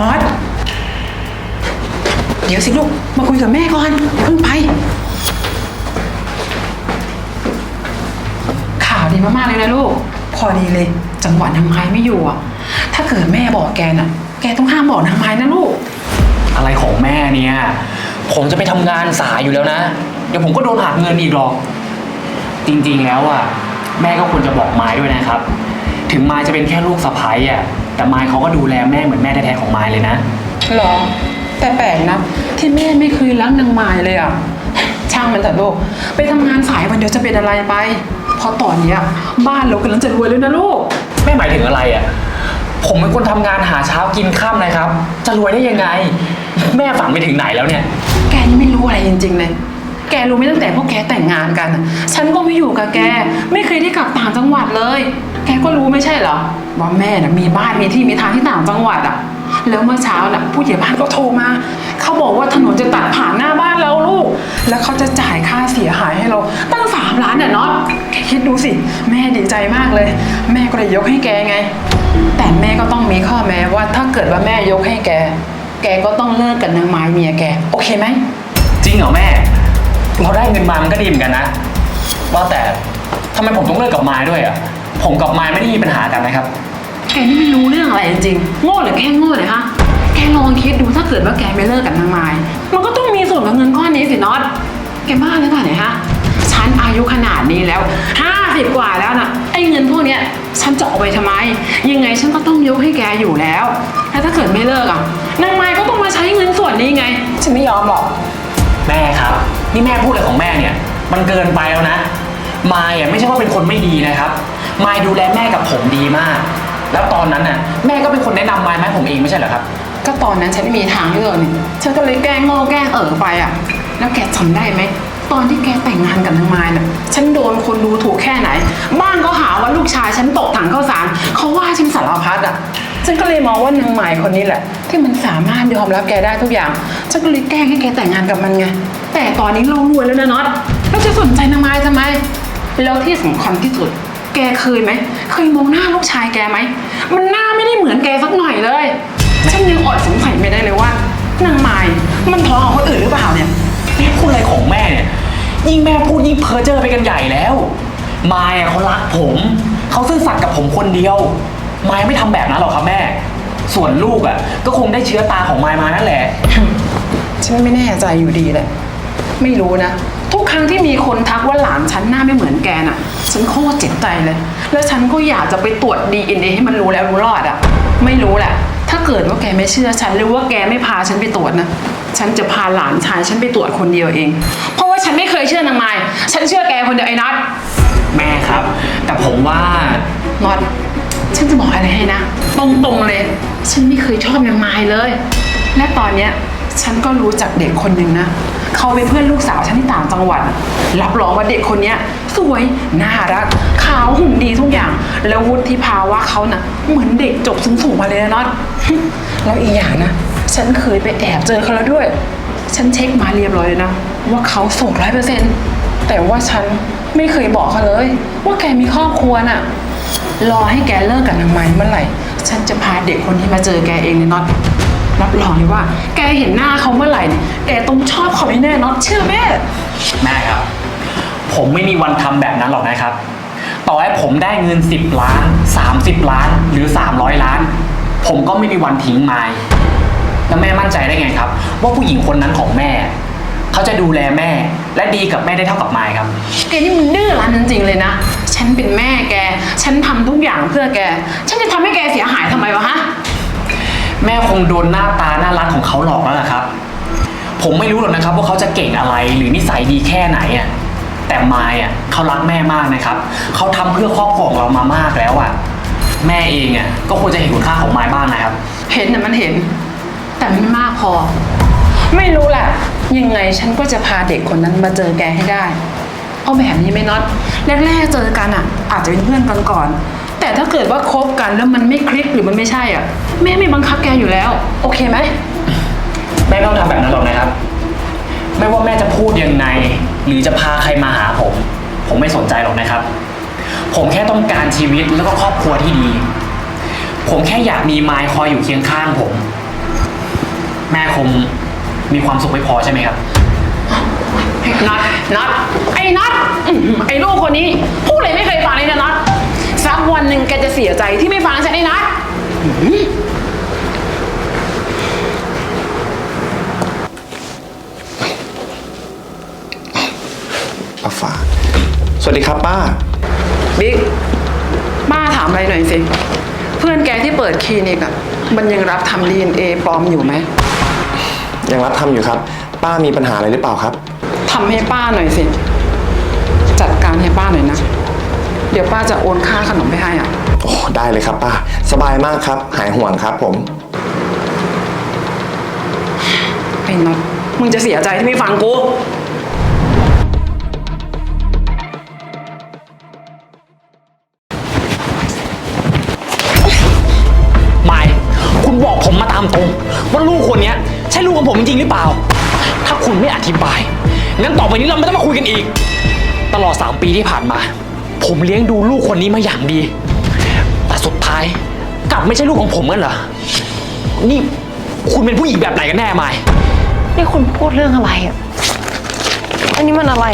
น็อต เดี๋ยวสิลูก มาคุยกับแม่ก่อนอย่าเพิ่งไป ข่าวดีมากๆเลยนะลูก พอดีเลย จังหวะนางไม้ไม่อยู่อะถ้าเกิดแม่บอกแกน่ะ แกต้องห้ามบอกนางไม้นะลูก อะไรของแม่เนี่ย ผมจะไปทำงานสายอยู่แล้วนะ เดี๋ยวผมก็โดนหักเงินอีกหรอก จริงๆแล้วอะ แม่ก็ควรจะบอกไม้ด้วยนะครับ ถึงไม้จะเป็นแค่ลูกสะใภ้อะ แต่ไม้เขาก็ดูแลแม่เหมือนแม่แท้ๆของไม้เลยนะ หรอ แต่แปลกนะ ที่แม่ไม่เคยรักนางไม้เลยอะช่างมันเถอะลูกไปทำงานสายวันเดียวจะเป็นอะไรไป เพราะตอนเนี้ยบ้านเรากำลังจะรวยแล้วนะลูก แม่หมายถึงอะไรอะ ผมเป็นคนทำงานหาเช้ากินข้ามนะครับ จะรวยได้ยังไง แม่ฝันไปถึงไหนแล้วเนี่ย แกนี่ไม่รู้อะไรจริงๆเลย แกรู้ไหมตั้งแต่พวกแกแต่งงานกันน่ะฉันก็ไม่อยู่กับแก ไม่เคยได้กลับต่างจังหวัดเลย แกก็รู้ไม่ใช่เหรอว่าแม่น่ะมีบ้านมีที่มีทางที่ต่างจังหวัดอะ แล้วเมื่อเช้าน่ะผู้ใหญ่บ้านก็โทรมา เขาบอกว่าถนนจะตัดผ่านหน้าบ้านเราลูก แล้วเขาจะจ่ายค่าเสียหายให้เรา ตั้งสามล้านอะเนาะคิดดูสิ แม่ดีใจมากเลย แม่ก็เลยยกให้แกไง แต่แม่ก็ต้องมีข้อแม้ว่าถ้าเกิดว่าแม่ยกให้แก แกก็ต้องเลิกกับนางไม้เมียแก โอเคไหม จริงเหรอแม่ เราได้เงินมามันก็ดีเหมือนกันนะ ว่าแต่ทำไมผมต้องเลิกกับไม้ด้วยอะ ผมกับไม้ไม่ได้มีปัญหากันนะครับ แกนี่ไม่รู้เรื่องอะไรจริงๆ โง่หรือแค่โง่เลยฮะแกลองคิดดูถ้าเกิดว่าแกไม่เลิกกับนางไม้มันก็ต้องมีส่วนกับเงินก้อนนี้สิน็อต แกบ้าหรือเปล่าเนี่ยฮะ ฉันอายุขนาดนี้แล้วห้าสิบกว่าแล้วน่ะไอ้เงินพวกเนี้ยฉันจะเอาไปทำไม ยังไงฉันก็ต้องยกให้แกอยู่แล้ว แล้วถ้าเกิดไม่เลิกอะ นางไม้ก็ต้องมาใช้เงินส่วนนี้ไง ฉันไม่ยอมหรอก แม่ครับ นี่แม่พูดอะไรของแม่เนี่ย มันเกินไปแล้วนะ มายอะไม่ใช่ว่าเป็นคนไม่ดีนะครับ มายดูแลแม่กับผมดีมาก แล้วตอนนั้นน่ะ แม่ก็เป็นคนแนะนำมายมาให้ผมเองไม่ใช่เหรอครับ ก็ตอนนั้นฉันไม่มีทางเลือกนี่ฉันก็เลยแกล้งโง่แกล้งเอ๋อไปอะ แล้วแกจำได้ไหม ตอนที่แกแต่งงานกับนางไม้น่ะ ฉันโดนคนดูถูกแค่ไหน บ้านก็หาว่าลูกชายฉันตกถังข้าวสารเขาว่าฉันสารพัดอะ ฉันก็เลยมองว่านางไม้คนนี้แหละ ที่มันสามารถยอมรับแกได้ทุกอย่าง ฉันก็เลยแกล้งให้แกแต่งงานกับมันไง แต่ตอนนี้เรารวยแล้วนะน็อต แล้วจะสนใจนางไม้ทำไม แล้วที่สำคัญที่สุด แกเคยไหม เคยมองหน้าลูกชายแกไหม มันหน้าไม่ได้เหมือนแกสักหน่อยเลย ฉันยังอดสงสัยไม่ได้เลยว่านางไม้มันท้องของคนอื่นหรือเปล่าเนี่ยแม่พูดอะไรของแม่เนี่ยยิ่งแม่พูดยิ่งเพ้อเจ้อไปกันใหญ่แล้วมายอะเขารักผม เขาซื่อสัตย์กับผมคนเดียว มายไม่ทำแบบนั้นหรอกครับแม่ ส่วนลูกอะก็คงได้เชื้อตาของมายมานั่นแหละ ฉันไม่แน่ใจอยู่ดีแหละ ไม่รู้นะ ทุกครั้งที่มีคนทัก ฉันโคตรเจ็บใจเลย แล้วฉันก็อยากจะไปตรวจ DNA ให้มันรู้แล้วรู้รอดอะไม่รู้แหละ ถ้าเกิดว่าแกไม่เชื่อฉันหรือว่าแกไม่พาฉันไปตรวจนะ ฉันจะพาหลานชายฉันไปตรวจคนเดียวเอง เพราะว่าฉันไม่เคยเชื่อนางไม้ฉันเชื่อแกคนเดียวไอ้นัทแม่ครับ แต่ผมว่า น็อต ฉันจะบอกอะไรให้นะ ตรงๆเลย ฉันไม่เคยชอบนางไม้เลย และตอนเนี้ยฉันก็รู้จักเด็กคนหนึ่งนะเขาเป็นเพื่อนลูกสาวฉันที่ต่างจังหวัด รับรองว่าเด็กคนเนี้ย สวย น่ารัก ขาวหุ่นดีทุกอย่าง แล้ววุฒิภาวะเขานะ่ะเหมือนเด็กจบสูงๆมาเลยนะน็อต แล้วอีกอย่างนะ ฉันเคยไปแอบเจอเขาแล้วด้วย ฉันเช็คมาเรียบร้อยเลยนะ ว่าเขาโสดร้อยเปอร์เซ็นต์แต่ว่าฉันไม่เคยบอกเขาเลย ว่าแกมีครอบครัวน่ะ รอให้แกเลิกกับนางไม้เมื่อไหร่ ฉันจะพาเด็กคนนี้มาเจอแกเองเลยน็อต รับรองเลยว่า แกเห็นหน้าเขาเมื่อไหร่เนี่ยแกต้องชอบเขาแน่ๆน็อตเชื่อแม่ แม่ครับ ผมไม่มีวันทำแบบนั้นหรอกนะครับ ต่อให้ผมได้เงิน 10 ล้าน 30 ล้าน หรือ 300 ล้าน ผมก็ไม่มีวันทิ้งไม้แล้วแม่มั่นใจได้ไงครับ ว่าผู้หญิงคนนั้นของแม่ เขาจะดูแลแม่ และดีกับแม่ได้เท่ากับไม้ครับ แกนี่มันดื้อรั้นจริงๆเลยนะ ฉันเป็นแม่แก ฉันทำทุกอย่างเพื่อแก ฉันจะทำให้แกเสียหายทำไมวะฮะ แม่คงโดนหน้าตาน่ารักของเขาหลอกแล้วล่ะครับ ผมไม่รู้หรอกนะครับว่าเขาจะเก่งอะไรหรือนิสัยดีแค่ไหนอะแต่มายอะเขารักแม่มากนะครับเขาทำเพื่อครอบครัวของเรามามากแล้วอะแม่เองอะก็ควรจะเห็นคุณค่าของมายบ้างนะครับ เห็นน่ะมันเห็น แต่มันไม่มากพอ ไม่รู้แหละยังไงฉันก็จะพาเด็กคนนั้นมาเจอแกให้ได้ เอาแบบนี้ไหมน็อตแรกๆเจอกันอะ อาจจะเป็นเพื่อนกันก่อน แต่ถ้าเกิดว่าคบกันแล้วมันไม่คลิกหรือมันไม่ใช่อะ แม่ไม่บังคับแกอยู่แล้ว โอเคไหม แม่ไม่ต้องทำแบบนั้นหรอกนะครับ ไม่ว่าแม่จะพูดยังไง หรือจะพาใครมาหาผม ผมไม่สนใจหรอกนะครับ ผมแค่ต้องการชีวิตแล้วก็ครอบครัวที่ดี ผมแค่อยากมีไมายคอยอยู่เคียงข้างผม แม่คงมีความสุขไม่พอใช่ไหมครับ น็อตน็อตไอ้น็อตอื้อหือไอ้ลูกคนนี้ พูดอะไรไม่เคยฟังเลยนะน็อต สักวันหนึ่งแกจะเสียใจที่ไม่ฟังฉันไอ้น็อตป้าฟ้า สวัสดีครับป้า บิ๊กป้าถามอะไรหน่อยสิ เพื่อนแกที่เปิดคลินิกอะมันยังรับทำดีเอ็นเอปลอมอยู่ไหม ยังรับทำอยู่ครับ ป้ามีปัญหาอะไรหรือเปล่าครับ ทำให้ป้าหน่อยสิ จัดการให้ป้าหน่อยนะเดี๋ยวป้าจะโอนค่าขนมไปให้อะ โอ้ได้เลยครับป้า สบายมากครับ หายห่วงครับผม ไอ้น็อตมึงจะเสียใจที่ไม่ฟังกู ไม่คุณบอกผมมาตามตรง ว่าลูกคนเนี้ยใช่ลูกของผมจริงๆหรือเปล่า ถ้าคุณไม่อธิบาย งั้นต่อไปนี้เราไม่ต้องมาคุยกันอีก ตลอด 3 ปีที่ผ่านมา ผมเลี้ยงดูลูกคนนี้มาอย่างดี แต่สุดท้ายกลับไม่ใช่ลูกของผมกันเหรอ นี่คุณเป็นผู้หญิงแบบไหนกันแน่ไม่นี่คุณพูดเรื่องอะไรอะ อันนี้มันอะไร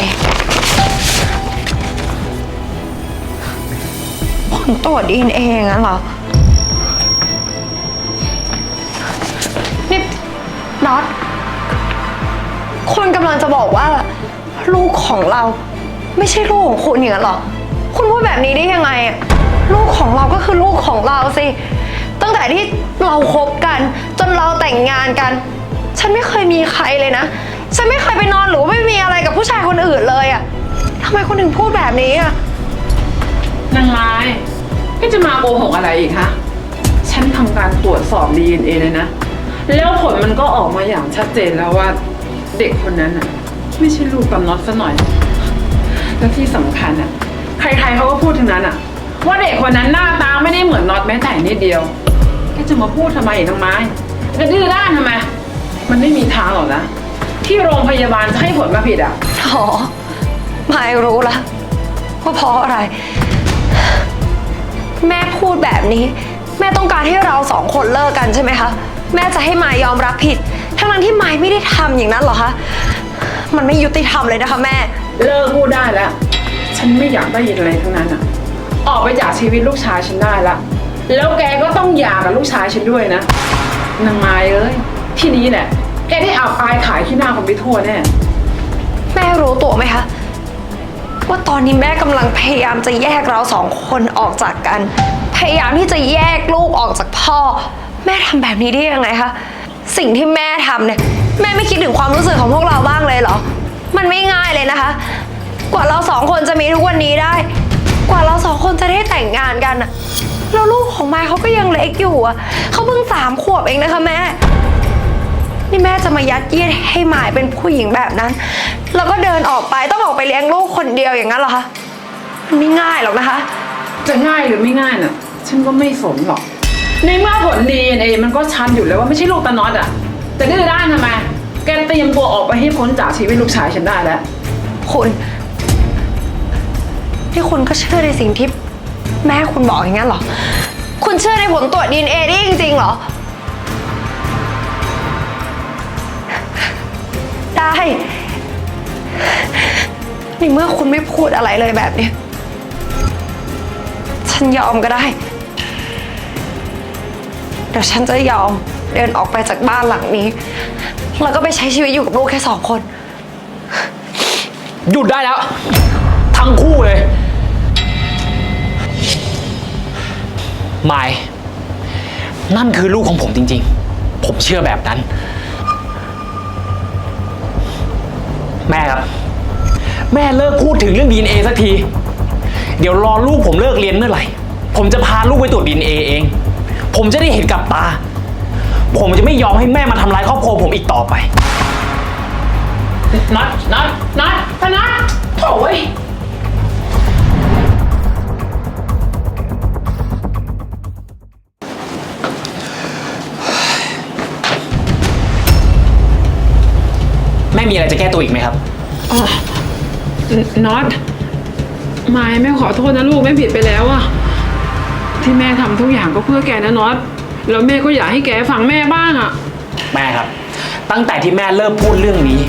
ผลตรวจดีเอ็นเองั้นเหรอ นี่น็อตคุณกำลังจะบอกว่า ลูกของเรา ไม่ใช่ลูกของคุณอย่างนั้นเหรอ คุณพูดแบบนี้ได้ยังไง ลูกของเราก็คือลูกของเราสิ ตั้งแต่ที่เราคบกัน จนเราแต่งงานกัน ฉันไม่เคยมีใครเลยนะ ฉันไม่เคยไปนอนหรือว่าไม่มีอะไรกับผู้ชายคนอื่นเลยอะทำไมคุณถึงพูดแบบนี้อะนางไม้พี่จะมาโกหกอะไรอีกฮะฉันทำการตรวจสอบ DNA เลยนะ แล้วผลมันก็ออกมาอย่างชัดเจนแล้วว่าเด็กคนนั้นน่ะ ไม่ใช่ลูกกำน็อตซะหน่อย และที่สำคัญอะ ใครๆเขาก็พูดถึงนั้นอะว่าเด็กคนนั้นหน้าตาไม่ได้เหมือนน็อตแม้แต่นิดเดียวแกจะมาพูดทำไมอีกนางไม้จะดื้อด้านทำไม มันไม่มีทางหรอกนะ ที่โรงพยาบาลจะให้ผลมาผิดอะอ๋อไม่รู้ละว่าเพราะอะไร แม่พูดแบบนี้ แม่ต้องการให้เราสองคนเลิกกันใช่ไหมคะ แม่จะให้มายยอมรับผิด ทั้งนั้นที่มายไม่ได้ทำอย่างนั้นเหรอคะ มันไม่ยุติธรรมเลยนะคะแม่ เลิกพูดได้แล้ว ฉันไม่อยากได้ยินอะไรทั้งนั้นอะออกไปจากชีวิตลูกชายฉันได้ละ แล้วแกก็ต้องหย่ากับลูกชายฉันด้วยนะ นางไม้เอ้ย ที่นี้แหละ แกได้อับอายขายขี้หน้าคนไปทั่วแน่ แม่รู้ตัวไหมคะ ว่าตอนนี้แม่กำลังพยายามจะแยกเราสองคนออกจากกัน พยายามที่จะแยกลูกออกจากพ่อ แม่ทำแบบนี้ได้ยังไงคะ สิ่งที่แม่ทำเนี่ย แม่ไม่คิดถึงความรู้สึกของพวกเราบ้างเลยเหรอ มันไม่ง่ายเลยนะคะ กว่าเราสองคนจะมีทุกวันนี้ได้ กว่าเราสองคนจะได้แต่งงานกันอะแล้วลูกของมายเขาก็ยังเล็กอยู่อะเขาเพิ่งสามขวบเองนะคะแม่ นี่แม่จะมายัดเยียดให้หมายเป็นผู้หญิงแบบนั้น แล้วก็เดินออกไปต้องออกไปเลี้ยงลูกคนเดียวอย่างนั้นเหรอคะมันไม่ง่ายหรอกนะคะ จะง่ายหรือไม่ง่ายน่ะ ฉันก็ไม่สนหรอก ในเมื่อผลดีเอมันก็ชัดอยู่แล้วว่าไม่ใช่ลูกตาน็อตอะจะดื้อด้านทำไม แกเตรียมตัวออกไปให้พ้นจากชีวิตลูกชายฉันได้แล้ว คุณ ที่คุณก็เชื่อในสิ่งที่แม่คุณบอกอย่างนั้นเหรอ คุณเชื่อในผลตรวจดีเอ็นเอนี่จริงๆเหรอ ได้ ในเมื่อคุณไม่พูดอะไรเลยแบบนี้ ฉันยอมก็ได้ เดี๋ยวฉันจะยอมเดินออกไปจากบ้านหลังนี้ แล้วก็ไปใช้ชีวิตอยู่กับลูกแค่สองคน หยุดได้แล้ว ทั้งคู่เลย ไม่นั่นคือลูกของผมจริงๆ ผมเชื่อแบบนั้น แม่ครับ แม่เลิกพูดถึงเรื่อง DNA สักที เดี๋ยวรอลูกผมเลิกเรียนเมื่อไหร่ ผมจะพาลูกไปตรวจ DNA เอง ผมจะได้เห็นกับตา ผมจะไม่ยอมให้แม่มาทำร้ายครอบครัวผมอีกต่อไป นัดนัดนัดนัดโถ่ เว้ยแม่มีอะไรจะแก้ตัวอีกไหมครับ อ๋อน็อตมายแม่ขอโทษนะลูกแม่ผิดไปแล้วอะที่แม่ทำทุกอย่างก็เพื่อแกนะน็อตแล้วแม่ก็อยากให้แกฟังแม่บ้างอะแม่ครับ ตั้งแต่ที่แม่เริ่มพูดเรื่องนี้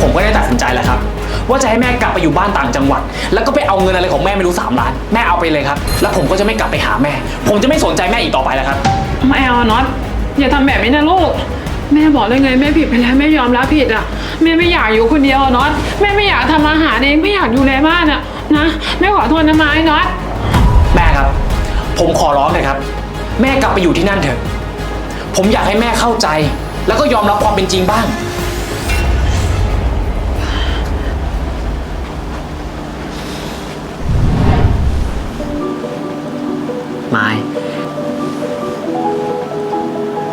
ผมก็ได้ตัดสินใจแล้วครับ ว่าจะให้แม่กลับไปอยู่บ้านต่างจังหวัด แล้วก็ไปเอาเงินอะไรของแม่ไม่รู้สามล้านแม่เอาไปเลยครับ แล้วผมก็จะไม่กลับไปหาแม่ ผมจะไม่สนใจแม่อีกต่อไปแล้วครับ ไม่เอาน็อตอย่าทำแบบนี้นะลูก แม่บอกเลยไงแม่ผิดไปแล้วแม่ยอมรับผิดอะแม่ไม่อยากอยู่คนเดียวอะน็อตแม่ไม่อยากทำอาหารเองไม่อยากดูแลบ้านอะนะแม่ขอโทษนะไม้น็อตแม่ครับ ผมขอร้องเลยครับ แม่กลับไปอยู่ที่นั่นเถอะ ผมอยากให้แม่เข้าใจ แล้วก็ยอมรับความเป็นจริงบ้าง ไม้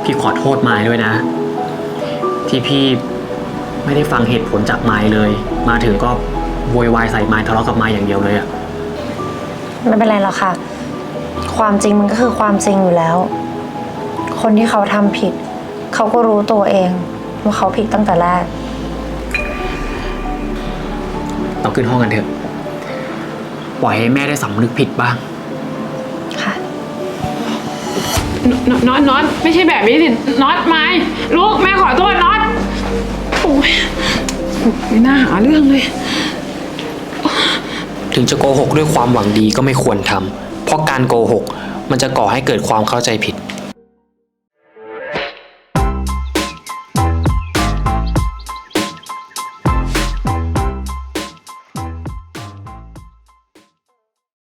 พี่ขอโทษไม้ด้วยนะ ที่พี่ไม่ได้ฟังเหตุผลจากไม้เลย มาถึงก็โวยวายใส่ไม้ทะเลาะกับไม้อย่างเดียวเลยอะไม่เป็นไรหรอกค่ะ ความจริงมันก็คือความจริงอยู่แล้ว คนที่เขาทำผิด เขาก็รู้ตัวเองว่าเขาผิดตั้งแต่แรก เราขึ้นห้องกันเถอะ ปล่อยให้แม่ได้สำนึกผิดบ้าง ค่ะ น็อตน็อตน็อตไม่ใช่แบบนี้สิน็อตไม้ลูกแม่ขอโทษน็อตโอ้ย ไม่น่าหาเรื่องเลย ถึงจะโกหกด้วยความหวังดีก็ไม่ควรทำเพราะการโกหก มันจะก่อให้เกิดความเข้าใจผิด